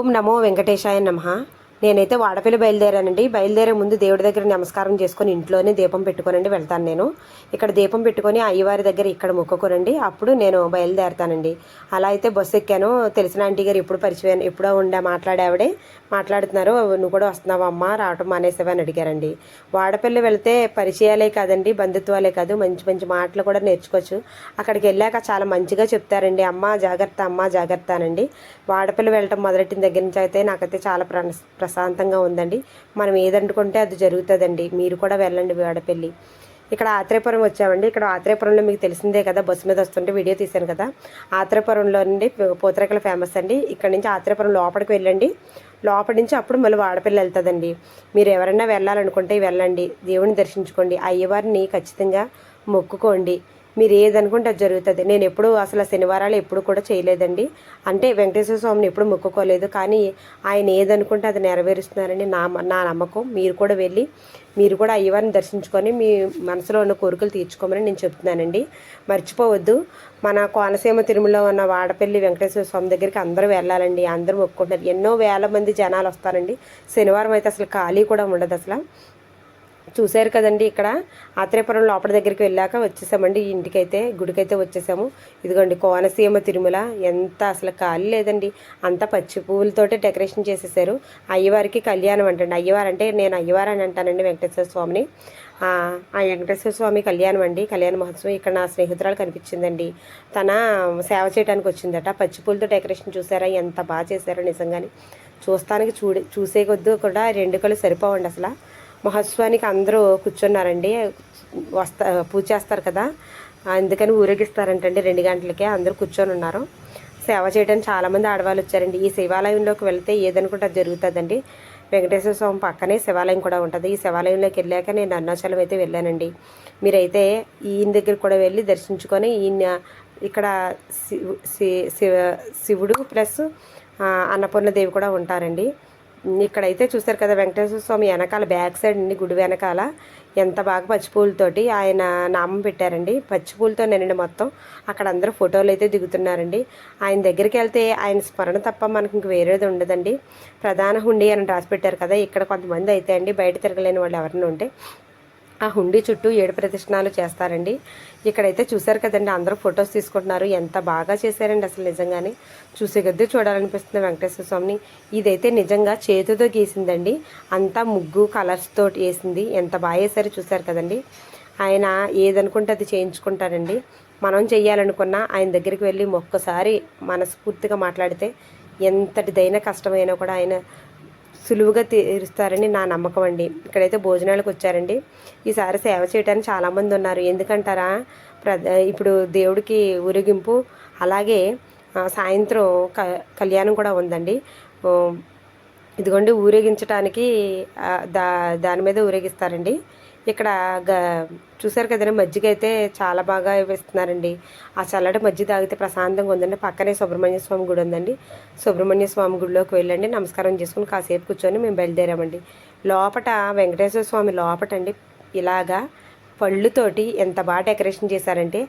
ఓం నమో వెంకటేశాయ నమ. నేనైతే వాడపల్లి బయలుదేరానండి. బయలుదేరే ముందు దేవుడి దగ్గర నమస్కారం చేసుకొని ఇంట్లోనే దీపం పెట్టుకోనండి వెళ్తాను నేను. ఇక్కడ దీపం పెట్టుకొని అయ్యవారి దగ్గర ఇక్కడ మొక్కుకోనండి. అప్పుడు నేను బయలుదేరుతానండి. అలా అయితే బస్సు ఎక్కాను. తెలిసిన ఆంటీ గారు ఎప్పుడు పరిచయం ఎప్పుడో ఉండే మాట్లాడావిడే మాట్లాడుతున్నారు. నువ్వు కూడా వస్తున్నావు అమ్మ? రావటం మానేసావా? అని అడిగారండి. వాడపల్లి వెళ్తే పరిచయాలే కాదండి బంధుత్వాలే కాదు. మంచి మంచి మాటలు కూడా నేర్చుకోవచ్చు. అక్కడికి వెళ్ళాక చాలా మంచిగా చెప్తారండి. అమ్మ జాగ్రత్త అమ్మ జాగ్రత్త అనండి. వాడపల్లి వెళ్ళటం మొదలెట్టిన దగ్గర నుంచి అయితే నాకైతే చాలా ప్ర- ప్రశాంతంగా ఉందండి. మనం ఏదనుకుంటే అది జరుగుతుందండి. మీరు కూడా వెళ్ళండి వాడపల్లి. ఇక్కడ ఆత్రేయపురం వచ్చామండి. ఇక్కడ ఆత్రేయపురంలో మీకు తెలిసిందే కదా బస్సు మీద వస్తుంటే వీడియో తీశాను కదా. ఆత్రేయపురంలో నుండి పూతరేకలు ఫేమస్ అండి. ఇక్కడ నుంచి ఆత్రేయపురం లోపలికి వెళ్ళండి. లోపలి నుంచి అప్పుడు మళ్ళీ వాడపల్లి వెళ్తుందండి. మీరు ఎవరైనా వెళ్ళాలనుకుంటే వెళ్ళండి. దేవుని దర్శించుకోండి. అయ్యవారిని ఖచ్చితంగా మొక్కుకోండి. మీరు ఏదనుకుంటే అది జరుగుతుంది. నేను ఎప్పుడు అసలు శనివారాలు ఎప్పుడు కూడా చేయలేదండి. అంటే వెంకటేశ్వర స్వామిని ఎప్పుడు మొక్కుకోలేదు. కానీ ఆయన ఏదనుకుంటే అది నెరవేరుస్తున్నారని నా నా నమ్మకం. మీరు కూడా వెళ్ళి మీరు కూడా అయ్యవారిని దర్శించుకొని మీ మనసులో ఉన్న కోరికలు తీర్చుకోమని నేను చెప్తున్నానండి. మర్చిపోవద్దు. మన కోనసీమ తిరుమలలో ఉన్న వాడపల్లి వెంకటేశ్వర స్వామి దగ్గరికి అందరూ వెళ్ళాలండి. అందరూ మొక్కుకుంటున్నారు ఎన్నో వేల మంది జనాలు వస్తారండి. శనివారం అయితే అసలు ఖాళీ కూడా ఉండదు అసలు. చూశారు కదండి ఇక్కడ. ఆత్రేయపురం లోపల దగ్గరికి వెళ్ళాక వచ్చేసామండి. ఇంటికైతే గుడికైతే వచ్చేసాము. ఇదిగోండి కోనసీమ తిరుమల. ఎంత అసలు ఖాళీ లేదండి. అంతా పచ్చి పువ్వులతోటే డెకరేషన్ చేసేసారు. అయ్యవారికి కళ్యాణం అంటండి. అయ్యవారు అంటే నేను అయ్యవారు అని అంటానండి వెంకటేశ్వర స్వామిని. ఆ వెంకటేశ్వర స్వామి కళ్యాణం అండి. కళ్యాణ మహోత్సవం ఇక్కడ నా స్నేహితురాలు కనిపించిందండి. తన సేవ చేయడానికి వచ్చిందట. పచ్చి పూలతో డెకరేషన్ చూసారా? ఎంత బాగా చేశారో నిజంగానే. చూస్తానికి చూడే చూసే కొద్ది కూడా రెండు కళ్ళు సరిపోవండి అసలు. మహోత్సవానికి అందరూ కూర్చున్నారండి. వస్తా పూజ చేస్తారు కదా. అందుకని ఊరేగిస్తారంటండి రెండు గంటలకే అందరూ కూర్చొని ఉన్నారు. సేవ చేయడానికి చాలామంది ఆడవాళ్ళు వచ్చారండి. ఈ శివాలయంలోకి వెళ్తే ఏదనుకుంటే జరుగుతుందండి. వెంకటేశ్వర స్వామి పక్కనే శివాలయం కూడా ఉంటుంది. ఈ శివాలయంలోకి వెళ్ళాక నేను అరుణాచలం అయితే వెళ్ళానండి. మీరైతే ఈయన దగ్గర కూడా వెళ్ళి దర్శించుకొని ఈయన ఇక్కడ శివు శి- శివ శివుడు ప్లస్ అన్నపూర్ణదేవి కూడా ఉంటారండి. ఇక్కడైతే చూసారు కదా వెంకటేశ్వర స్వామి వెనకాల బ్యాక్ సైడ్ అండి గుడి వెనకాల ఎంత బాగా పచ్చిపూలతోటి ఆయన నామం పెట్టారండి. పచ్చిపూలతో నిండి మొత్తం. అక్కడ అందరూ ఫోటోలు అయితే దిగుతున్నారండి. ఆయన దగ్గరికి వెళ్తే ఆయన స్మరణ తప్ప మనకి ఇంక వేరేది ఉండదండి. ప్రధాన హుండీ అని రాసి పెట్టారు కదా ఇక్కడ కొంతమంది అయితే అండి బయట తిరగలేని వాళ్ళు ఎవరైనా ఉంటే. ఆ హుండీ చుట్టూ ఏడు ప్రదక్షిణాలు చేస్తారండి. ఇక్కడైతే చూశారు కదండి అందరూ ఫొటోస్ తీసుకుంటున్నారు. ఎంత బాగా చేశారండి అసలు నిజంగానే. చూసే కొద్దీ చూడాలనిపిస్తుంది వెంకటేశ్వర స్వామిని. ఇదైతే నిజంగా చేతితో గీసిందండి. అంతా ముగ్గు కలర్స్ తోటి వేసింది. ఎంత బాగా వేసారో చూశారు కదండి. ఆయన ఏదనుకుంటే అది చేయించుకుంటారండి. మనం చేయాలనుకున్నా ఆయన దగ్గరికి వెళ్ళి ఒక్కసారి మనస్ఫూర్తిగా మాట్లాడితే ఎంతటిదైనా కష్టమైనా కూడా ఆయన సులువుగా తీరుస్తారని నా నమ్మకం అండి. ఇక్కడైతే భోజనాలకు వచ్చారండి. ఈసారి సేవ చేయడానికి చాలామంది ఉన్నారు. ఎందుకంటారా? ప్ర ఇప్పుడు దేవుడికి ఊరేగింపు అలాగే సాయంత్రం క కళ్యాణం కూడా ఉందండి. ఇదిగోండి ఊరేగించడానికి దా దాని మీద ఊరేగిస్తారండి. ఇక్కడ గ చూసారు కదండి మజ్జిగ అయితే చాలా బాగా ఇస్తున్నారండి ఆ చల్లటి మజ్జిగ తాగితే ప్రశాంతంగా ఉందండి. పక్కనే సుబ్రహ్మణ్య స్వామి గుడి ఉందండి. సుబ్రహ్మణ్య స్వామి గుడిలోకి వెళ్ళండి. నమస్కారం చేసుకుని కాసేపు కూర్చొని మేము బయలుదేరామండి. లోపట వెంకటేశ్వర స్వామి లోపట అండి ఇలాగా పళ్ళుతోటి ఎంత బాగా డెకరేషన్ చేశారంటే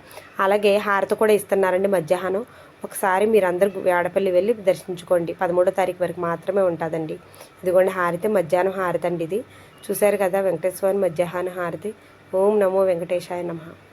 అలాగే హారతి కూడా ఇస్తున్నారండి మధ్యాహ్నం. ఒకసారి మీరందరూ వేడపల్లి వెళ్ళి దర్శించుకోండి. పదమూడో తారీఖు వరకు మాత్రమే ఉంటుందండి. ఇదిగోండి హారతి మధ్యాహ్నం హారతి అండి ఇది. చూశారు కదా వెంకటేశ్వర మధ్యాహ్నం హారతి. ఓం నమో వెంకటేశాయ నమః.